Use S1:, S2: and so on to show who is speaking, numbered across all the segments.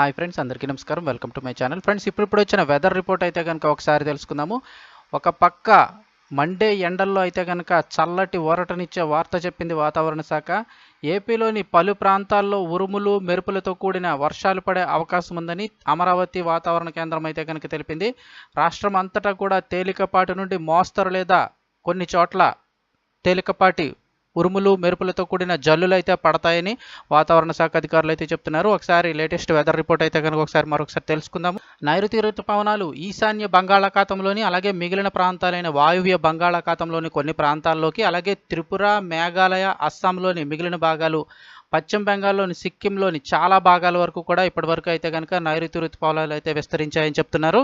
S1: Hi friends అందరికీ నమస్కారం. Welcome to my channel. Friends ఇప్పుడు ఇప్పుడు వచ్చిన వెదర్ రిపోర్ట్ అయితే కనుక ఒకసారి తెలుసుకుందాము. ఒక పక్క మండే ఎండల్లో అయితే కనుక చల్లటి ఊరటనిచ్చే వార్త చెప్పింది వాతావరణ శాఖ. ఏపీలోని పలు ప్రాంతాల్లో ఉరుములు మెరుపులతో కూడిన వర్షాలు పడే అవకాశం ఉందని అమరావతి వాతావరణ కేంద్రం అయితే కనుక తెలిపింది. రాష్ట్రం అంతటా కూడా తేలికపాటి నుండి మోస్తరు లేదా కొన్ని చోట్ల తేలికపాటి ఉరుములు మెరుపులతో కూడిన జల్లులు అయితే పడతాయని వాతావరణ శాఖ అధికారులు అయితే చెప్తున్నారు. ఒకసారి లేటెస్ట్ వెదర్ రిపోర్ట్ అయితే కనుక ఒకసారి మరొకసారి తెలుసుకుందాము. నైరుతి ఋతుపవనాలు ఈశాన్య బంగాళాఖాతంలోని అలాగే మిగిలిన ప్రాంతాలైన వాయువ్య బంగాళాఖాతంలోని కొన్ని ప్రాంతాల్లోకి అలాగే త్రిపుర మేఘాలయ అస్సాంలోని మిగిలిన భాగాలు పశ్చిమ బెంగాల్లోని సిక్కింలోని చాలా భాగాల వరకు కూడా ఇప్పటివరకు అయితే కనుక నైరుతి ఋతుపవనాలు అయితే విస్తరించాయని చెప్తున్నారు.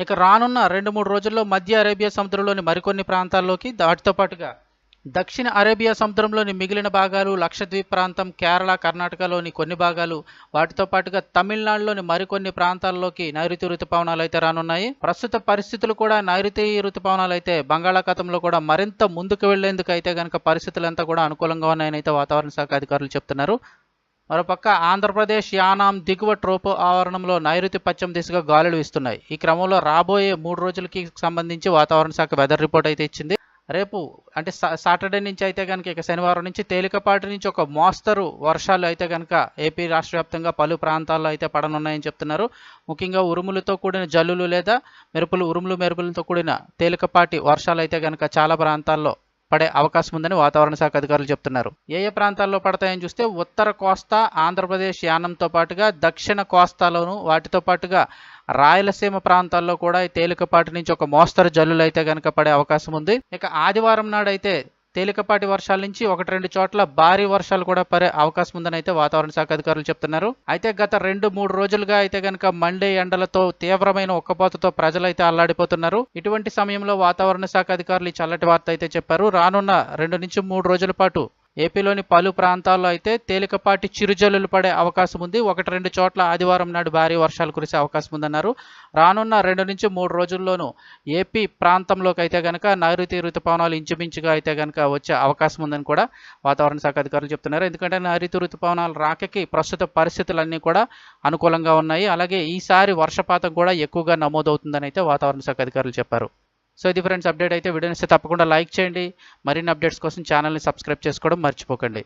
S1: ఇక రానున్న రెండు మూడు రోజుల్లో మధ్య అరేబియా సముద్రంలోని మరికొన్ని ప్రాంతాల్లోకి వాటితో పాటుగా దక్షిణ అరేబియా సముద్రంలోని మిగిలిన భాగాలు లక్షద్వీప్ ప్రాంతం కేరళ కర్ణాటకలోని కొన్ని భాగాలు. వాటితో పాటుగా తమిళనాడులోని మరికొన్ని ప్రాంతాల్లోకి నైరుతి ఋతుపవనాలు అయితే రానున్నాయి. ప్రస్తుత పరిస్థితులు కూడా నైరుతి ఋతుపవనాలు అయితే బంగాళాఖాతంలో కూడా మరింత ముందుకు వెళ్ళేందుకు అయితే కనుక పరిస్థితులంతా కూడా అనుకూలంగా ఉన్నాయని అయితే వాతావరణ శాఖ అధికారులు చెప్తున్నారు. మరోపక్క ఆంధ్రప్రదేశ్ యానాం దిగువ ట్రోపు ఆవరణంలో నైరుతి పశ్చిమ దిశగా గాలులు వీస్తున్నాయి. ఈ క్రమంలో రాబోయే మూడు రోజులకి సంబంధించి వాతావరణ శాఖ వెదర్ రిపోర్ట్ అయితే ఇచ్చింది. రేపు అంటే సాటర్డే నుంచి అయితే కనుక ఇక శనివారం నుంచి తేలికపాటి నుంచి ఒక మోస్తరు వర్షాలు అయితే కనుక ఏపీ రాష్ట్ర వ్యాప్తంగా పలు ప్రాంతాల్లో అయితే పడనున్నాయని చెప్తున్నారు. ముఖ్యంగా ఉరుములతో కూడిన జల్లులు లేదా మెరుపులు ఉరుములు మెరుపులతో కూడిన తేలికపాటి వర్షాలు అయితే కనుక చాలా ప్రాంతాల్లో పడే అవకాశం ఉందని వాతావరణ శాఖ అధికారులు చెప్తున్నారు. ఏ ఏ ప్రాంతాల్లో పడతాయని చూస్తే ఉత్తర కోస్తా ఆంధ్రప్రదేశ్ యానంతో పాటుగా దక్షిణ కోస్తాలోను వాటితో పాటుగా రాయలసీమ ప్రాంతాల్లో కూడా తేలికపాటి నుంచి ఒక మోస్తరు జల్లులు అయితే కనుక పడే అవకాశం ఉంది. ఇక ఆదివారం నాడైతే తేలికపాటి వర్షాల నుంచి ఒకటి రెండు చోట్ల భారీ వర్షాలు కూడా పడే అవకాశం ఉందని అయితే వాతావరణ శాఖ అధికారులు చెప్తున్నారు. అయితే గత రెండు మూడు రోజులుగా అయితే గనక మండే ఎండలతో తీవ్రమైన ఉక్కపోతతో ప్రజలు అయితే అల్లాడిపోతున్నారు. ఇటువంటి సమయంలో వాతావరణ శాఖ అధికారులు ఈ చల్లటి వార్త అయితే చెప్పారు. రానున్న రెండు నుంచి మూడు రోజుల పాటు ఏపీలోని పలు ప్రాంతాల్లో అయితే తేలికపాటి చిరుజల్లులు పడే అవకాశం ఉంది. ఒకటి రెండు చోట్ల ఆదివారం నాడు భారీ వర్షాలు కురిసే అవకాశం ఉందన్నారు. రానున్న రెండు నుంచి మూడు రోజుల్లోనూ ఏపీ ప్రాంతంలోకి అయితే కనుక నైరుతి ఋతుపవనాలు ఇంచుమించుగా అయితే కనుక వచ్చే అవకాశం ఉందని కూడా వాతావరణ శాఖ అధికారులు చెప్తున్నారు. ఎందుకంటే నైరుతి ఋతుపవనాలు రాకకి ప్రస్తుత పరిస్థితులన్నీ కూడా అనుకూలంగా ఉన్నాయి. అలాగే ఈసారి వర్షపాతం కూడా ఎక్కువగా నమోదవుతుందని అయితే వాతావరణ శాఖ అధికారులు చెప్పారు. సో ఇది ఫ్రెండ్స్ అప్డేట్ అయితే వీడియోని ఇస్తే తప్పకుండా లైక్ చేయండి. మరిన్ని అప్డేట్స్ కోసం ఛానల్ని సబ్స్క్రైబ్ చేసుకోవడం మర్చిపోకండి.